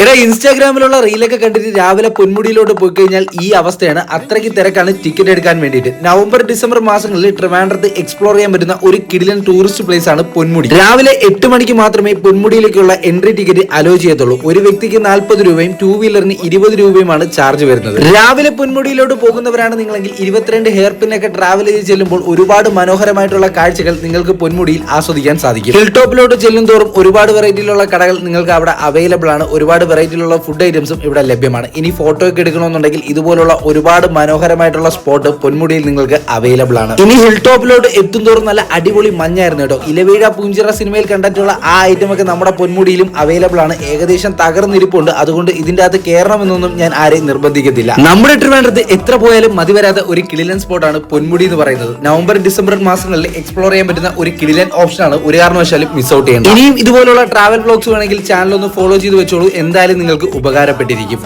എടാ ഇൻസ്റ്റാഗ്രാമിലുള്ള റീലൊക്കെ കണ്ടിട്ട് രാവിലെ പൊന്മുടിയിലോട്ട് പോയി കഴിഞ്ഞാൽ ഈ അവസ്ഥയാണ്. അത്രയ്ക്ക് തിരക്കാണ് ടിക്കറ്റ് എടുക്കാൻ വേണ്ടിയിട്ട്. നവംബർ ഡിസംബർ മാസങ്ങളിൽ ട്രിവാൻഡ്രത്ത് എക്സ്പ്ലോർ ചെയ്യാൻ പറ്റുന്ന ഒരു കിടിലൻ ടൂറിസ്റ്റ് പ്ലേസ് ആണ് പൊന്മുടി. രാവിലെ എട്ട് മണിക്ക് മാത്രമേ പൊന്മുടിയിലേക്കുള്ള എൻട്രി ടിക്കറ്റ് അലോ ചെയ്യത്തുള്ളൂ. ഒരു വ്യക്തിക്ക് നാൽപ്പത് രൂപയും ടൂ വീലറിന് ഇരുപത് രൂപയുമാണ് ചാർജ് വരുന്നത്. രാവിലെ പൊന്മുടിയിലോട്ട് പോകുന്നവരാണ് നിങ്ങളെങ്കിൽ ഇരുപത്തിരണ്ട് ഹെയർ പിന്നൊക്കെ ട്രാവൽ ചെയ്ത് ചെല്ലുമ്പോൾ ഒരുപാട് മനോഹരമായിട്ടുള്ള കാഴ്ചകൾ നിങ്ങൾക്ക് പൊന്മുടിയിൽ ആസ്വദിക്കാൻ സാധിക്കും. ഹിൽ ടോപ്പിലോട്ട് ചെല്ലും തോറും ഒരുപാട് വെറൈറ്റിയിലുള്ള കടകൾ നിങ്ങൾക്ക് അവിടെ അവൈലബിൾ ആണ്. ഒരുപാട് വെറൈറ്റിയിലുള്ള ഫുഡ് ഐറ്റംസും ഇവിടെ ലഭ്യമാണ്. ഇനി ഫോട്ടോ ഒക്കെ എടുക്കണമെന്നുണ്ടെങ്കിൽ ഇതുപോലുള്ള ഒരുപാട് മനോഹരമായിട്ടുള്ള സ്പോട്ട് പൊന്മുടിയിൽ നിങ്ങൾക്ക് അവൈലബിൾ ആണ്. ഇനി ഹിൽ ടോപ്പിലോട്ട് എത്തും തോറും നല്ല അടിപൊളി മഞ്ഞായിരുന്നു കേട്ടോ. ഇലവീഴ പൂഞ്ചിറ സിനിമയിൽ കണ്ടിട്ടുള്ള ആ ഐറ്റം ഒക്കെ നമ്മുടെ പൊന്മുടിയിലും അവൈലബിൾ ആണ്. ഏകദേശം തകർന്നിരിപ്പുണ്ട്. അതുകൊണ്ട് ഇതിന്റെ അകത്ത് കയറണമെന്നൊന്നും ഞാൻ ആരെയും നിർബന്ധിക്കത്തില്ല. നമ്മുടെ ട്രിവാൻഡ്രത്ത് എത്ര പോയാലും മതി വരാത്ത ഒരു കിളിലൻ സ്പോട്ടാണ് പൊന്മുടി എന്ന് പറയുന്നത്. നവംബർ ഡിസംബർ മാസങ്ങളിൽ എക്സ്പ്ലോർ ചെയ്യാൻ പറ്റുന്ന ഒരു കിളിലൻ ഓപ്ഷനാണ് ഒരു കാരണവശാലും മിസ് ഔട്ട് ചെയ്യുന്നത് ഇനിയും ഇതുപോലുള്ള ട്രാവൽ ബ്ലോഗ്സ് വേണമെങ്കിൽ ചാനൽ ഒന്ന് ഫോളോ ചെയ്ത് വെച്ചോളൂ. എന്തായാലും നിങ്ങൾക്ക് ഉപകാരപ്പെട്ടിരിക്കും.